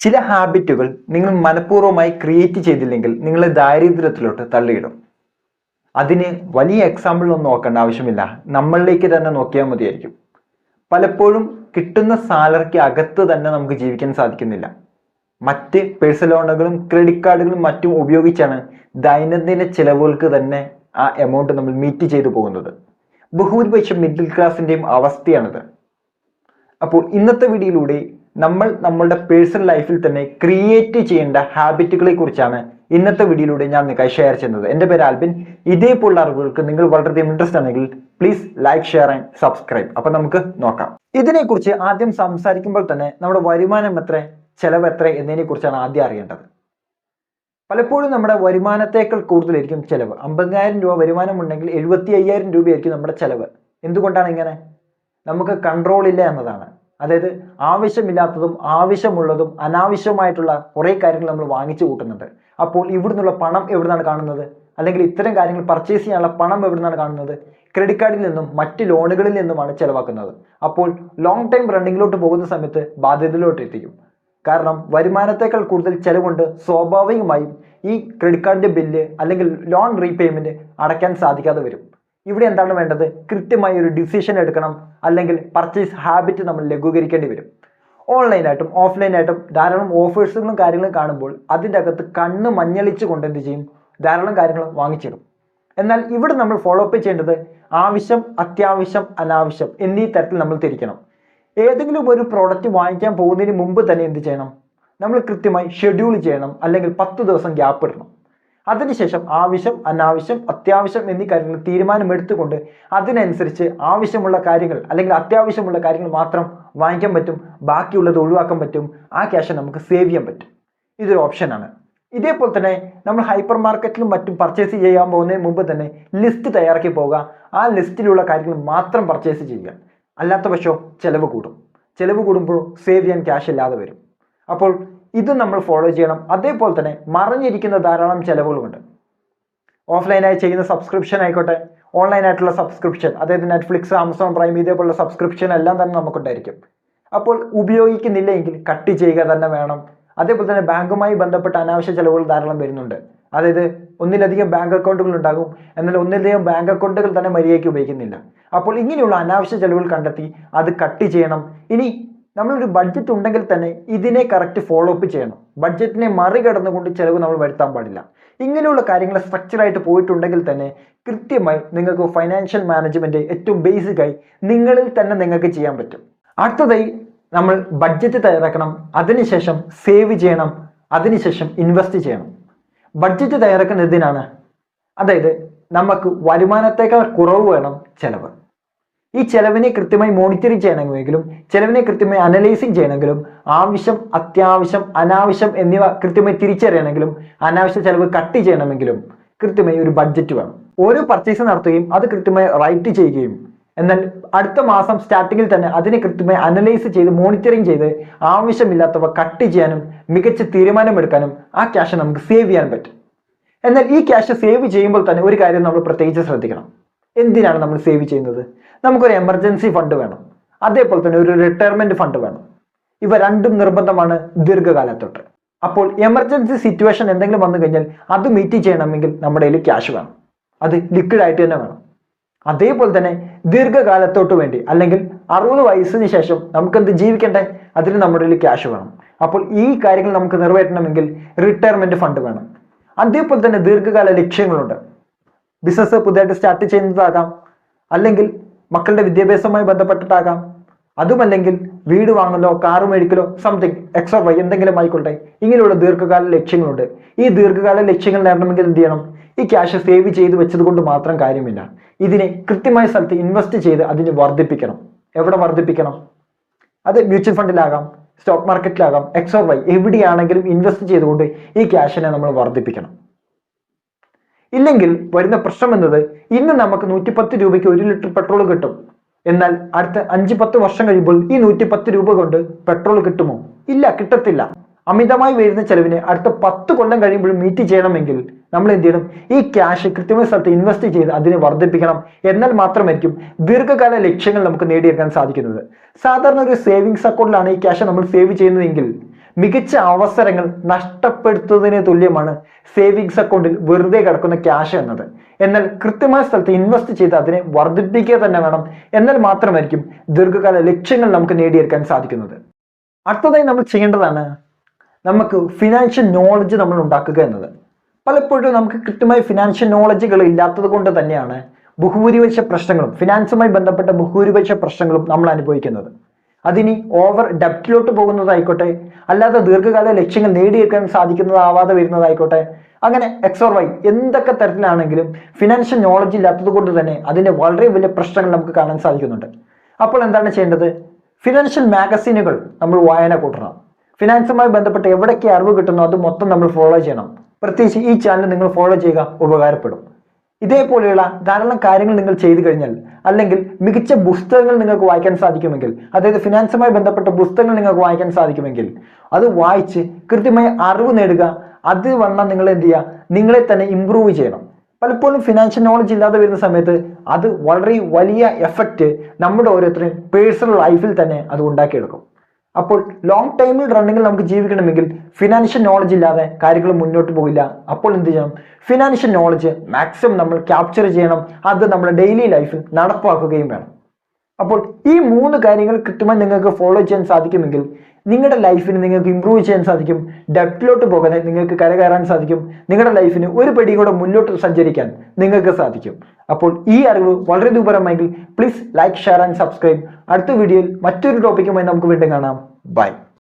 ചില ഹാബിറ്റുകൾ നിങ്ങൾ മനഃപൂർവമായി ക്രിയേറ്റ് ചെയ്തില്ലെങ്കിൽ നിങ്ങളെ ദാരിദ്ര്യത്തിലോട്ട് തള്ളിയിടും. അതിന് വലിയ എക്സാമ്പിൾ ഒന്നും നോക്കേണ്ട ആവശ്യമില്ല. നമ്മളിലേക്ക് തന്നെ നോക്കിയാൽ മതിയായിരിക്കും. പലപ്പോഴും കിട്ടുന്ന സാലറിക്ക് അകത്ത് തന്നെ നമുക്ക് ജീവിക്കാൻ സാധിക്കുന്നില്ല. മറ്റ് പേഴ്സണൽ ലോണുകളും ക്രെഡിറ്റ് കാർഡുകളും മറ്റും ഉപയോഗിച്ചാണ് ദൈനംദിന ചിലവുകൾക്ക് തന്നെ ആ എമൗണ്ട് നമ്മൾ മീറ്റ് ചെയ്തു പോകുന്നത്. ബഹുഭൂരിപക്ഷം മിഡിൽ ക്ലാസിന്റെയും അവസ്ഥയാണിത്. അപ്പോൾ ഇന്നത്തെ വീഡിയോയിലൂടെ നമ്മൾ നമ്മളുടെ പേഴ്സണൽ ലൈഫിൽ തന്നെ ക്രിയേറ്റ് ചെയ്യേണ്ട ഹാബിറ്റുകളെ കുറിച്ചാണ് ഇന്നത്തെ വീഡിയോയിലൂടെ ഞാൻ നിങ്ങൾക്കായി ഷെയർ ചെയ്യുന്നത്. എന്റെ പേര് ആൽബിൻ. ഇതേപോലുള്ള അറിവുകൾക്ക് നിങ്ങൾ വളരെയധികം ഇൻട്രസ്റ്റ് ആണെങ്കിൽ please like share and subscribe അപ്പൊ നമുക്ക് നോക്കാം. ഇതിനെക്കുറിച്ച് ആദ്യം സംസാരിക്കുമ്പോൾ തന്നെ നമ്മുടെ വരുമാനം എത്ര ചെലവ് എത്ര എന്നതിനെ കുറിച്ചാണ് ആദ്യം അറിയേണ്ടത്. പലപ്പോഴും നമ്മുടെ വരുമാനത്തേക്കാൾ കൂടുതലായിരിക്കും ചെലവ്. അമ്പതിനായിരം രൂപ വരുമാനം ഉണ്ടെങ്കിൽ എഴുപത്തി അയ്യായിരം രൂപയായിരിക്കും നമ്മുടെ ചെലവ്. എന്തുകൊണ്ടാണ് ഇങ്ങനെ? നമുക്ക് കൺട്രോൾ ഇല്ല എന്നതാണ്. അതായത് ആവശ്യമില്ലാത്തതും ആവശ്യമുള്ളതും അനാവശ്യമായിട്ടുള്ള കുറേ കാര്യങ്ങൾ നമ്മൾ വാങ്ങിച്ചു കൂട്ടുന്നുണ്ട്. അപ്പോൾ ഇവിടുന്നുള്ള പണം എവിടുന്നാണ് കാണുന്നത്? അല്ലെങ്കിൽ ഇത്തരം കാര്യങ്ങൾ പർച്ചേസ് ചെയ്യാനുള്ള പണം എവിടുന്നാണ് കാണുന്നത്? ക്രെഡിറ്റ് കാർഡിൽ നിന്നും മറ്റ് ലോണുകളിൽ നിന്നുമാണ് ചെലവാക്കുന്നത്. അപ്പോൾ ലോങ് ടൈം റണ്ണിങ്ങിലോട്ട് പോകുന്ന സമയത്ത് ബാധ്യതയിലോട്ട് എത്തിക്കും. കാരണം വരുമാനത്തേക്കാൾ കൂടുതൽ ചെലവുകൊണ്ട് സ്വാഭാവികമായും ഈ ക്രെഡിറ്റ് കാർഡിന്റെ ബില്ല് അല്ലെങ്കിൽ ലോൺ റീപേയ്മെന്റ് അടയ്ക്കാൻ സാധിക്കാതെ വരും. ഇവിടെ എന്താണ് വേണ്ടത്? കൃത്യമായി ഒരു ഡിസിഷൻ എടുക്കണം. അല്ലെങ്കിൽ പർച്ചേസ് ഹാബിറ്റ് നമ്മൾ ലഘൂകരിക്കേണ്ടി വരും. ഓൺലൈനായിട്ടും ഓഫ്ലൈനായിട്ടും ധാരാളം ഓഫേഴ്സുകളും കാര്യങ്ങളും കാണുമ്പോൾ അതിന്റെ അകത്ത് കണ്ണ് മഞ്ഞളിച്ച് കൊണ്ട് എന്ത് ചെയ്യും? ധാരാളം കാര്യങ്ങൾ വാങ്ങിച്ചിടും. എന്നാൽ ഇവിടെ നമ്മൾ ഫോളോ അപ്പ് ചെയ്യേണ്ടത് ആവശ്യം അത്യാവശ്യം അനാവശ്യം എന്നീ തരത്തിൽ നമ്മൾ തിരിക്കണം. ഏതെങ്കിലും ഒരു പ്രോഡക്റ്റ് വാങ്ങിക്കാൻ പോകുന്നതിന് മുമ്പ് തന്നെ എന്ത് ചെയ്യണം? നമ്മൾ കൃത്യമായി ഷെഡ്യൂൾ ചെയ്യണം. അല്ലെങ്കിൽ പത്ത് ദിവസം ഗ്യാപ്പ് ഇടണം. അതിനുശേഷം ആവശ്യം അനാവശ്യം അത്യാവശ്യം എന്നീ കാര്യങ്ങൾ തീരുമാനമെടുത്തുകൊണ്ട് അതിനനുസരിച്ച് ആവശ്യമുള്ള കാര്യങ്ങൾ അല്ലെങ്കിൽ അത്യാവശ്യമുള്ള കാര്യങ്ങൾ മാത്രം വാങ്ങിക്കാൻ പറ്റും ബാക്കിയുള്ളത് ഒഴിവാക്കാൻ പറ്റും ആ ക്യാഷ് നമുക്ക് സേവ് ചെയ്യാൻ പറ്റും. ഇതൊരു ഓപ്ഷനാണ് ഇതേപോലെ തന്നെ നമ്മൾ ഹൈപ്പർ മാർക്കറ്റിലും മറ്റും പർച്ചേസ് ചെയ്യാൻ പോകുന്നതിന് മുമ്പ് തന്നെ ലിസ്റ്റ് തയ്യാറാക്കി പോവുക. ആ ലിസ്റ്റിലുള്ള കാര്യങ്ങൾ മാത്രം പർച്ചേസ് ചെയ്യുക. അല്ലാത്ത പക്ഷോ ചിലവ് കൂടും. ചെലവ് കൂടുമ്പോൾ സേവ് ചെയ്യാൻ ക്യാഷ് ഇല്ലാതെ വരും. അപ്പോൾ ഇത് നമ്മൾ ഫോളോ ചെയ്യണം. അതേപോലെ തന്നെ മറിഞ്ഞിരിക്കുന്ന ധാരാളം ചിലവുകളുണ്ട് ഓഫ്ലൈനായി ചെയ്യുന്ന സബ്സ്ക്രിപ്ഷൻ ആയിക്കോട്ടെ ഓൺലൈനായിട്ടുള്ള സബ്സ്ക്രിപ്ഷൻ അതായത് നെറ്റ്ഫ്ലിക്സ് ആമസോൺ പ്രൈം ഇതേപോലുള്ള സബ്സ്ക്രിപ്ഷൻ എല്ലാം തന്നെ നമുക്കുണ്ടായിരിക്കും. അപ്പോൾ ഉപയോഗിക്കുന്നില്ല എങ്കിൽ കട്ട് ചെയ്യുക തന്നെ വേണം. അതേപോലെ തന്നെ ബാങ്കുമായി ബന്ധപ്പെട്ട അനാവശ്യ ചിലവുകൾ ധാരാളം വരുന്നുണ്ട്. അതായത് ഒന്നിലധികം ബാങ്ക് അക്കൗണ്ടുകൾ ഉണ്ടാകും എന്നാൽ ഒന്നിലധികം ബാങ്ക് അക്കൗണ്ടുകൾ തന്നെ മര്യാദയ്ക്ക് ഉപയോഗിക്കുന്നില്ല. അപ്പോൾ ഇങ്ങനെയുള്ള അനാവശ്യ ചിലവുകൾ കണ്ടെത്തി അത് കട്ട് ചെയ്യണം. ഇനി നമ്മളൊരു ബഡ്ജറ്റ് ഉണ്ടെങ്കിൽ തന്നെ ഇതിനെ കറക്റ്റ് ഫോളോ അപ്പ് ചെയ്യണം. ബഡ്ജറ്റിനെ മറികടന്നുകൊണ്ട് ചിലവ് നമ്മൾ വരുത്താൻ പാടില്ല. ഇങ്ങനെയുള്ള കാര്യങ്ങൾ സ്ട്രക്ചറായിട്ട് പോയിട്ടുണ്ടെങ്കിൽ തന്നെ കൃത്യമായി നിങ്ങൾക്ക് ഫൈനാൻഷ്യൽ മാനേജ്മെന്റ് ഏറ്റവും ബേസിക്കായി നിങ്ങളിൽ തന്നെ നിങ്ങൾക്ക് ചെയ്യാൻ പറ്റും. അടുത്തതായി നമ്മൾ ബഡ്ജറ്റ് തയ്യാറാക്കണം അതിനുശേഷം സേവ് ചെയ്യണം അതിനുശേഷം ഇൻവെസ്റ്റ് ചെയ്യണം. ബഡ്ജറ്റ് തയ്യാറാക്കുന്ന എന്തിനാണ് അതായത് നമുക്ക് വരുമാനത്തേക്കാൾ കുറവ് വേണം ചെലവ്. ഈ ചെലവിനെ കൃത്യമായി മോണിറ്റർ ചെയ്യണമെങ്കിലും ചെലവിനെ കൃത്യമായി അനലൈസിങ് ചെയ്യണമെങ്കിലും ആവശ്യം അത്യാവശ്യം അനാവശ്യം എന്നിവ കൃത്യമായി തിരിച്ചറിയണമെങ്കിലും അനാവശ്യ ചെലവ് കട്ട് ചെയ്യണമെങ്കിലും കൃത്യമായി ഒരു ബഡ്ജറ്റ് വേണം. ഓരോ പർച്ചേസ് നടത്തുകയും അത് കൃത്യമായി റൈറ്റ് ചെയ്യുകയും. എന്നാൽ അടുത്ത മാസം സ്റ്റാർട്ടിങ്ങിൽ തന്നെ അതിനെ കൃത്യമായി അനലൈസ് ചെയ്ത് മോണിറ്ററിങ് ചെയ്ത് ആവശ്യമില്ലാത്തവ കട്ട് ചെയ്യാനും മികച്ച തീരുമാനമെടുക്കാനും ആ ക്യാഷ് നമുക്ക് സേവ് ചെയ്യാൻ പറ്റും. എന്നാൽ ഈ ക്യാഷ് സേവ് ചെയ്യുമ്പോൾ തന്നെ ഒരു കാര്യം നമ്മൾ പ്രത്യേകിച്ച് ശ്രദ്ധിക്കണം. എന്തിനാണ് നമ്മൾ സേവ് ചെയ്യുന്നത്? നമുക്കൊരു എമർജൻസി ഫണ്ട് വേണം. അതേപോലെ തന്നെ ഒരു റിട്ടയർമെന്റ് ഫണ്ട് വേണം. ഇവ രണ്ടും നിർബന്ധമാണ് ദീർഘകാലത്തോട്ട്. അപ്പോൾ എമർജൻസി സിറ്റുവേഷൻ എന്തെങ്കിലും വന്നു കഴിഞ്ഞാൽ അത് മീറ്റ് ചെയ്യണമെങ്കിൽ നമ്മുടെ കയ്യിൽ ക്യാഷ് വേണം. അത് ലിക്വിഡ് ആയിട്ട് തന്നെ വേണം. അതേപോലെ തന്നെ ദീർഘകാലത്തോട്ട് വേണ്ടി അല്ലെങ്കിൽ അറുപത് വയസ്സിന് ശേഷം നമുക്ക് എന്ത് ജീവിക്കണ്ടേ? അതിന് നമ്മുടെ കയ്യിൽ ക്യാഷ് വേണം. അപ്പോൾ ഈ കാര്യങ്ങൾ നമുക്ക് നിറവേറ്റണമെങ്കിൽ റിട്ടയർമെന്റ് ഫണ്ട് വേണം. അതേപോലെ തന്നെ ദീർഘകാല ലക്ഷ്യങ്ങളുണ്ട്. ബിസിനസ് പുതിയതായിട്ട് സ്റ്റാർട്ട് ചെയ്യുന്നതാകാം. അല്ലെങ്കിൽ മക്കളുടെ വിദ്യാഭ്യാസവുമായി ബന്ധപ്പെട്ടിട്ടാകാം. അതുമല്ലെങ്കിൽ വീട് വാങ്ങലോ കാറ് മേടിക്കലോ സംതിങ് എക്സോ വൈ എന്തെങ്കിലും ആയിക്കോട്ടെ ഇങ്ങനെയുള്ള ദീർഘകാല ലക്ഷ്യങ്ങളുണ്ട്. ഈ ദീർഘകാല ലക്ഷ്യങ്ങൾ നേടണമെങ്കിൽ എന്ത് ചെയ്യണം? ഈ ക്യാഷ് സേവ് ചെയ്ത് വെച്ചത് മാത്രം കാര്യമില്ല. ഇതിനെ കൃത്യമായ സ്ഥലത്ത് ഇൻവെസ്റ്റ് ചെയ്ത് അതിനെ വർദ്ധിപ്പിക്കണം. എവിടെ വർദ്ധിപ്പിക്കണം? അത് മ്യൂച്വൽ ഫണ്ടിലാകാം സ്റ്റോക്ക് മാർക്കറ്റിലാകാം എക്സോർ വൈ എവിടെയാണെങ്കിലും ഇൻവെസ്റ്റ് ചെയ്തുകൊണ്ട് ഈ ക്യാഷിനെ നമ്മൾ വർദ്ധിപ്പിക്കണം. ഇല്ലെങ്കിൽ വരുന്ന പ്രശ്നം എന്നത് ഇന്ന് നമുക്ക് നൂറ്റിപ്പത്ത് രൂപയ്ക്ക് ഒരു ലിറ്റർ പെട്രോൾ കിട്ടും. എന്നാൽ അടുത്ത അഞ്ച് പത്ത് വർഷം കഴിയുമ്പോൾ ഈ നൂറ്റിപ്പത്ത് രൂപ കൊണ്ട് പെട്രോൾ കിട്ടുമോ? ഇല്ല കിട്ടത്തില്ല. അമിതമായി വരുന്ന ചെലവിന് അടുത്ത പത്ത് കൊല്ലം കഴിയുമ്പോഴും മീറ്റ് ചെയ്യണമെങ്കിൽ നമ്മൾ എന്ത് ചെയ്യണം? ഈ ക്യാഷ് കൃത്യമായ സ്ഥലത്ത് ഇൻവെസ്റ്റ് ചെയ്ത് അതിനെ വർദ്ധിപ്പിക്കണം. എന്നാൽ മാത്രമായിരിക്കും ദീർഘകാല ലക്ഷ്യങ്ങൾ നമുക്ക് നേടിയെടുക്കാൻ സാധിക്കുന്നത്. സാധാരണ ഒരു സേവിങ്സ് അക്കൗണ്ടിലാണ് ഈ ക്യാഷ് നമ്മൾ സേവ് ചെയ്യുന്നതെങ്കിൽ മികച്ച അവസരങ്ങൾ നഷ്ടപ്പെടുത്തുന്നതിന് തുല്യമാണ് സേവിങ്സ് അക്കൗണ്ടിൽ വെറുതെ കിടക്കുന്ന ക്യാഷ് എന്നത്. എന്നാൽ കൃത്യമായ സ്ഥലത്ത് ഇൻവെസ്റ്റ് ചെയ്ത് അതിനെ വർദ്ധിപ്പിക്കുക തന്നെ വേണം. എന്നാൽ മാത്രമായിരിക്കും ദീർഘകാല ലക്ഷ്യങ്ങൾ നമുക്ക് നേടിയെടുക്കാൻ സാധിക്കുന്നത്. അടുത്തതായി നമ്മൾ ചെയ്യേണ്ടതാണ് നമുക്ക് ഫിനാൻഷ്യൽ നോളജ് നമ്മൾ ഉണ്ടാക്കുക എന്നത്. പലപ്പോഴും നമുക്ക് കൃത്യമായ ഫിനാൻഷ്യൽ നോളജുകൾ ഇല്ലാത്തത് കൊണ്ട് തന്നെയാണ് ബഹുഭൂരിപക്ഷ പ്രശ്നങ്ങളും ഫിനാൻസുമായി ബന്ധപ്പെട്ട ബഹുഭൂരിപക്ഷ പ്രശ്നങ്ങളും നമ്മൾ അനുഭവിക്കുന്നത്. അതിനി ഓവർ ഡെപ്റ്റിലോട്ട് പോകുന്നതായിക്കോട്ടെ. അല്ലാതെ ദീർഘകാല ലക്ഷ്യങ്ങൾ നേടിയെടുക്കാൻ സാധിക്കുന്നതാവാതെ വരുന്നതായിക്കോട്ടെ. അങ്ങനെ എക്സ് ഓർ വൈ എന്തൊക്കെ തരത്തിലാണെങ്കിലും ഫിനാൻഷ്യൽ നോളജ് ഇല്ലാത്തത് കൊണ്ട് തന്നെ അതിന്റെ വളരെ വലിയ പ്രശ്നങ്ങൾ നമുക്ക് കാണാൻ സാധിക്കുന്നുണ്ട്. അപ്പോൾ എന്താണ് ചെയ്യേണ്ടത്? ഫിനാൻഷ്യൽ മാഗസീനുകൾ നമ്മൾ വായന കൂട്ടണം. ഫിനാൻസുമായി ബന്ധപ്പെട്ട് എവിടെയൊക്കെ അറിവ് കിട്ടുന്നു അത് മൊത്തം നമ്മൾ ഫോളോ ചെയ്യണം. പ്രത്യേകിച്ച് ഈ ചാനൽ നിങ്ങൾ ഫോളോ ചെയ്യുക ഉപകാരപ്പെടും. ഇതേപോലെയുള്ള ധാരാളം കാര്യങ്ങൾ നിങ്ങൾ ചെയ്തു കഴിഞ്ഞാൽ അല്ലെങ്കിൽ മികച്ച പുസ്തകങ്ങൾ നിങ്ങൾക്ക് വായിക്കാൻ സാധിക്കുമെങ്കിൽ അതായത് ഫിനാൻസുമായി ബന്ധപ്പെട്ട പുസ്തകങ്ങൾ നിങ്ങൾക്ക് വായിക്കാൻ സാധിക്കുമെങ്കിൽ അത് വായിച്ച് കൃത്യമായ അറിവ് നേടുക അത് വന്നാൽ നിങ്ങൾ എന്ത് ചെയ്യുക? നിങ്ങളെ തന്നെ ഇമ്പ്രൂവ് ചെയ്യണം. പലപ്പോഴും ഫിനാൻഷ്യൽ നോളജ് ഇല്ലാതെ വരുന്ന സമയത്ത് അത് വളരെ വലിയ എഫക്റ്റ് നമ്മുടെ ഓരോരുത്തരും പേഴ്സണൽ ലൈഫിൽ തന്നെ അത് ഉണ്ടാക്കിയെടുക്കും. അപ്പോൾ ലോങ് ടൈമിൽ റണ്ണിങ്ങിൽ നമുക്ക് ജീവിക്കണമെങ്കിൽ ഫിനാൻഷ്യൽ നോളജ് ഇല്ലാതെ കാര്യങ്ങൾ മുന്നോട്ട് പോയില്ല അപ്പോൾ എന്ത് ചെയ്യണം? ഫിനാൻഷ്യൽ നോളജ് മാക്സിമം നമ്മൾ ക്യാപ്ചർ ചെയ്യണം. അത് നമ്മുടെ ഡെയിലി ലൈഫിൽ നടപ്പാക്കുകയും വേണം. അപ്പോൾ ഈ മൂന്ന് കാര്യങ്ങൾ കൃത്യമായി നിങ്ങൾക്ക് ഫോളോ ചെയ്യാൻ സാധിക്കുമെങ്കിൽ നിങ്ങളുടെ ലൈഫിന് നിങ്ങൾക്ക് ഇമ്പ്രൂവ് ചെയ്യാൻ സാധിക്കും. ഡെപ്റ്റിലോട്ട് പോകാൻ നിങ്ങൾക്ക് കരകയറാൻ സാധിക്കും. നിങ്ങളുടെ ലൈഫിന് ഒരു പടി കൂടെ മുന്നോട്ട് സഞ്ചരിക്കാൻ നിങ്ങൾക്ക് സാധിക്കും. അപ്പോൾ ഈ അറിവ് വളരെ ദൂരമായെങ്കിൽ please like share and subscribe അടുത്ത വീഡിയോയിൽ മറ്റൊരു ടോപ്പിക്കുമായി നമുക്ക് വീണ്ടും കാണാം. Bye.